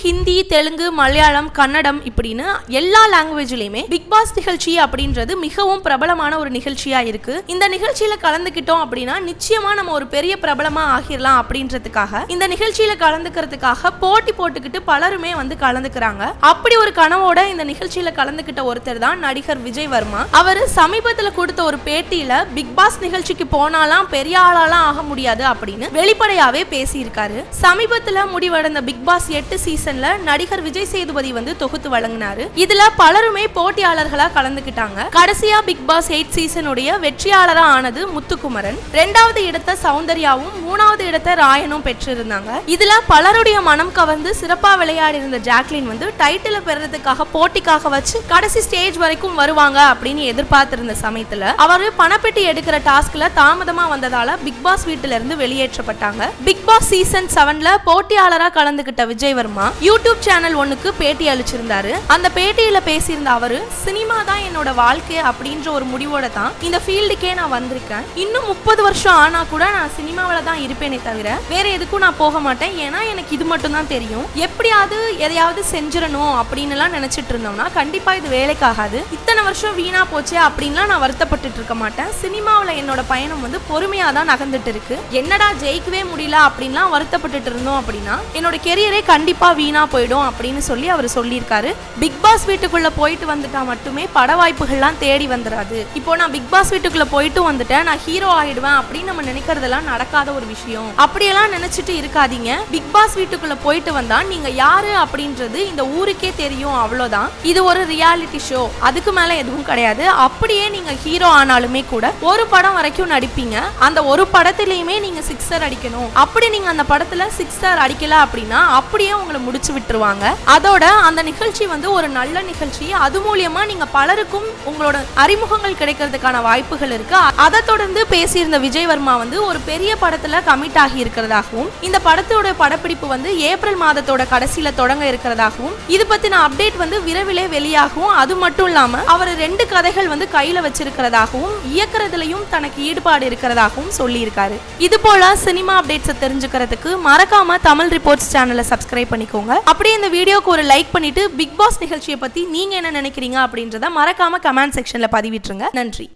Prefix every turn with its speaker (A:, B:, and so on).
A: ஹிந்தி தெலுங்கு மலையாளம் கன்னடம் இப்படின்னு எல்லா லாங்குவேஜ்லயுமே big pass நிகழ்ச்சி அப்படின்றது மிகவும் பிரபலமான ஒரு நிகழ்ச்சியா இருக்கு. இந்த நிகழ்ச்சியில கலந்துக்கிட்டோம் அப்படின்னா நிச்சயமா நம்ம ஒரு பெரிய பிரபலமா ஆகிரலாம் அப்படின்றதுக்காக இந்த நிகழ்ச்சியில கலந்துக்கிறதுக்காக போட்டி போட்டுக்கிட்டு பலருமே வந்து கலந்துக்கிறாங்க. அப்படி ஒரு கனவோட இந்த நிகழ்ச்சியில கலந்துக்கிட்ட ஒருத்தர் தான் நடிகர் விஜய் வர்மா. அவர் சமீபத்துல கொடுத்த ஒரு பேட்டியில பிக் பாஸ் நிகழ்ச்சிக்கு போனாலாம் பெரிய ஆளாலாம் ஆக முடியாது அப்படின்னு வெளிப்படையாவே பேசியிருக்காரு. சமீபத்துல முடிவடைந்த பிக் பாஸ் எட்டு சீசன்ல நடிகர் விஜய் சேதுபதி வந்து தொகுத்து வழங்கினாரு. இதுல பலருமே போட்டியாளர்களா கலந்துக்கிட்டாங்க கடைசியா பிக் பாஸ் எயிட் சீசனுடைய வெற்றியாளரா ஆனது முத்துக்குமரன். ரெண்டாவது இடத்தை சௌந்தர்யாவும் மூணாவது இடத்தை ராயனும் பெற்றிருந்தாங்க. இதுல பலருடைய மனம் கவர்ந்து சிறப்பா விளையாடி இருந்த ஜாக்லின் வந்து டைட்டில பெறதுக்காக போட்டிக்காக வச்சு கடைசி ஸ்டேஜ் வரைக்கும் வருவாங்க அப்படின்னு எதிர்பார்த்திருந்த சமயத்துல அவரு பணப்பெட்டி எடுக்கிற டாஸ்க்ல தாமதமா வந்ததால பிக் பாஸ் வீட்டுல இருந்து வெளியேற்றப்பட்டாங்க. பிக் பாஸ் சீசன் செவன்ல போட்டியாளரா கலந்துகிட்ட விஜய் வர்மா யூடியூப் சேனல் ஒன்றுக்கு பேட்டி அளிச்சிருந்தாரு. அந்த பேட்டியில பேசியிருந்த அவரு சினிமா தான் என்னோட வாழ்க்கை அப்படின்ற ஒரு முடிவோட தான் இந்த ஃபீல்டுக்கே நான் வந்திருக்கேன். இன்னும் முப்பது வருஷம் ஆனா கூட நான் சினிமாவில தான் இருப்பேனே தவிர வேற எதுக்கும் நான் போக மாட்டேன். ஏன்னா எனக்கு இது மட்டும் தான் தெரியும். எப்படியாவது எதையாவது செஞ்சிடணும் அப்படின்னு எல்லாம் நினைச்சிட்டு இருந்தோம்னா கண்டிப்பா இது வேலைக்காகாது. இத்தனை வருஷம் வீணா போச்சே அப்படின்லாம் நான் வருத்தப்பட்டுட்டு இருக்க மாட்டேன். சினிமாவில் என்னோட பயணம் வந்து பொறுமையாக தான் நகர்ந்துட்டு இருக்கு. என்னடா ஜெயிக்கவே முடியல அப்படின்லாம் வருத்தப்பட்டுட்டு இருந்தோம் அப்படின்னா என்னோட கெரியரே கண்டிப்பா வீணா போயிடும் அப்படின்னு சொல்லி அவர் சொல்லியிருக்காரு. பிக் பாஸ் வீட்டுக்குள்ள போயிட்டு வந்துட்டா மட்டுமே பட வாய்ப்புகள்லாம் தேடி வந்துடாது இப்போ நான் பிக் பாஸ் வீட்டுக்குள்ள போயிட்டு வந்துட்டேன் நான் ஹீரோ ஆயிடுவேன் அப்படின்னு நம்ம நினைக்கிறதெல்லாம் நடக்காத ஒரு விஷயம். அப்படியெல்லாம் நினைச்சிட்டு இருக்காதீங்க. பிக் பாஸ் வீட்டுக்குள்ள போயிட்டு வந்தா நீங்க யாரு அப்படின்றது இந்த ஊருக்கே தெரியும் அவ்வளவுதான் இது ஒரு ரியாலிட்டி ஷோ அதுக்கு மேல எதுவும் கிடையாது. அப்படியே நீங்க ஹீரோ ஆனாலுமே கூட ஒரு படம் வரைக்கும் நடிப்பீங்க. அந்த ஒரு படத்திலயுமே நீங்க சிக்ஸர் அடிக்கணும். அப்படி நீங்க அந்த படத்துல சிக்ஸர் அடிக்கல அப்படின்னா அப்படியே உங்களை முடிச்சு விட்டுருவாங்க. அதோட அந்த நிகழ்ச்சி வந்து ஒரு நல்ல நிகழ்ச்சி. அது மூலியமா நீங்க பலருக்கும் உங்களோட அறிமுகங்கள் கிடைக்கிறதுக்கான வாய்ப்புகள் இருக்கு. அதை தொடர்ந்து பேசியிருந்த விஜய் வர்மா வந்து ஒரு பெரிய படத்துல கமிட் ஆகி இருக்கிறதாகவும் இந்த படத்தோட படப்பிடிப்பு வந்து ஏப்ரல் மாதத்தோட கடைசியில தொடங்க இருக்கிறதாகவும் இது பத்தின அப்டேட் வந்து விரைவிலே வெளியாகவும் அது மட்டும் இல்லாம அவர் ரெண்டு கதைகள் வந்து கையில வச்சிருக்கிறதாகவும் இயக்குறதுலயும் தனக்கு ஈடுபாடு இருக்கிறதாகவும் சொல்லியிருக்காரு. இது போல சினிமா அப்டேட்ஸை தெரிஞ்சுக்கிறதுக்கு மறக்காம தமிழ் ரிப்போர்ட்ஸ் சேனலை சப்ஸ்கிரைப் பண்ணிக்கோங்க அப்படியே இந்த வீடியோக்கு ஒரு லைக் பண்ணிட்டு பிக் பாஸ் நிகழ்ச்சியை பத்தி நீங்க என்ன நினைக்கிறீங்க அப்படின்றத மறக்காம கமெண்ட் செக்ஷன்ல பதிவிட்டுருங்க. நன்றி.